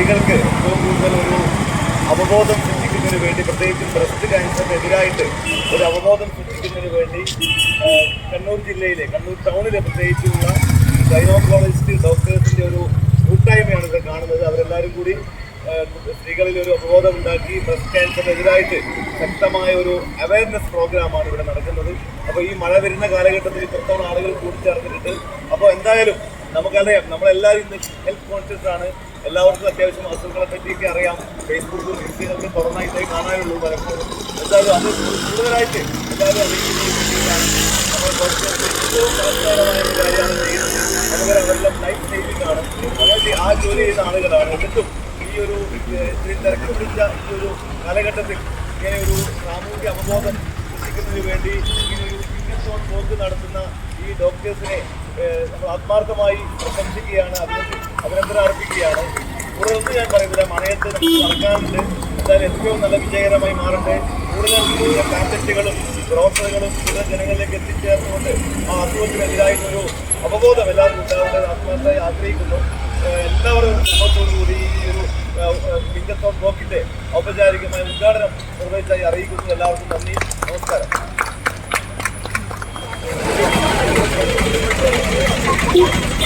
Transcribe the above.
സ്ത്രീകൾക്ക് ഏറ്റവും കൂടുതൽ ഒരു അവബോധം സൃഷ്ടിക്കുന്നതിന് വേണ്ടി പ്രത്യേകിച്ച് ബ്രസ്റ്റ് ക്യാൻസറിനെതിരായിട്ട് ഒരു അവബോധം സൃഷ്ടിക്കുന്നതിന് വേണ്ടി കണ്ണൂർ ജില്ലയിലെ കണ്ണൂർ ടൗണിലെ പ്രത്യേകിച്ചുള്ള ഗൈനോക്കോളജിസ്റ്റ് ഡോക്ടേഴ്സിന്റെ ഒരു കൂട്ടായ്മയാണ് ഇവിടെ കാണുന്നത്. അവരെല്ലാവരും കൂടി സ്ത്രീകളിൽ ഒരു അവബോധം ഉണ്ടാക്കി ബ്രസ്റ്റ് ക്യാൻസറിനെതിരായിട്ട് ശക്തമായ ഒരു അവയർനെസ് പ്രോഗ്രാമാണ് ഇവിടെ നടക്കുന്നത്. അപ്പോൾ ഈ മഴ വരുന്ന കാലഘട്ടത്തിൽ ഇത്രത്തോളം ആളുകൾ കൂടിച്ചേർന്നിട്ടുണ്ട്. അപ്പോൾ എന്തായാലും നമുക്കറിയാം നമ്മളെല്ലാവരും ഇന്ന് ഹെൽത്ത് കോൺഷ്യസ് ആണ്. എല്ലാവർക്കും അത്യാവശ്യം അസുഖങ്ങളെ പറ്റിയൊക്കെ അറിയാം. ഫേസ്ബുക്കും ഇൻസ്റ്റയിലൊക്കെ തുറന്നായിട്ടേ കാണാനുള്ളൂ പലപ്പോഴും. എന്തായാലും അത് കൂടുതലായിട്ട് എല്ലാവരും അറിയിക്കുന്നതിന് വേണ്ടിയിട്ടാണ്. നമ്മൾ കുറച്ച് ഏറ്റവും ഫലപ്രദമായ ഒരു കാര്യമാണ് ചെയ്യുന്നത്. അതുപോലെ അവരെല്ലാം ലൈഫ് സേവിംഗ് ആണ്. അതായത് ആ ജോലി ചെയ്യുന്ന ആളുകളാണ്. എന്നിട്ടും ഈ ഒരു തിരക്ക് പിടിച്ച ഈ ഒരു കാലഘട്ടത്തിൽ ഇങ്ങനെ ഒരു സാമൂഹിക അവബോധം സൃഷ്ടിക്കുന്നതിന് വേണ്ടി ഇങ്ങനെ ഒരു ഇംഗ്ലീഷ് പോക്ക് നടത്തുന്ന ഈ ഡോക്ടേഴ്സിനെ നമ്മൾ ആത്മാർത്ഥമായി പ്രശംസിക്കുകയാണ്. അഭിനന്ദി അഭിനന്ദനം അർപ്പിക്കുകയാണ് ഞാൻ പറയുന്നില്ല. മണയത്ത് നമുക്ക് നടക്കാറുണ്ട് എന്തായാലും ഏറ്റവും നല്ല വിജയകരമായി മാറട്ടെ. കൂടുതൽ കൂടുതൽ പാക്കറ്റുകളും ബ്രോക്കറുകളും കൂടുതൽ ജനങ്ങളിലേക്ക് എത്തിച്ചേർന്നുകൊണ്ട് ആ അസുഖത്തിനെതിരായിട്ടൊരു അവബോധം എല്ലാവർക്കും ഉണ്ടാവേണ്ടത് ആത്മാർത്ഥമായി ആഗ്രഹിക്കുന്നു. എല്ലാവരും കൂടി ഈ ഒരു ലിംഗത്വം ബ്ലോക്കിന്റെ ഔപചാരികമായ ഉദ്ഘാടനം നിർവഹിച്ചായി അറിയിക്കുന്നു. എല്ലാവർക്കും നന്ദി. നമസ്കാരം. Thank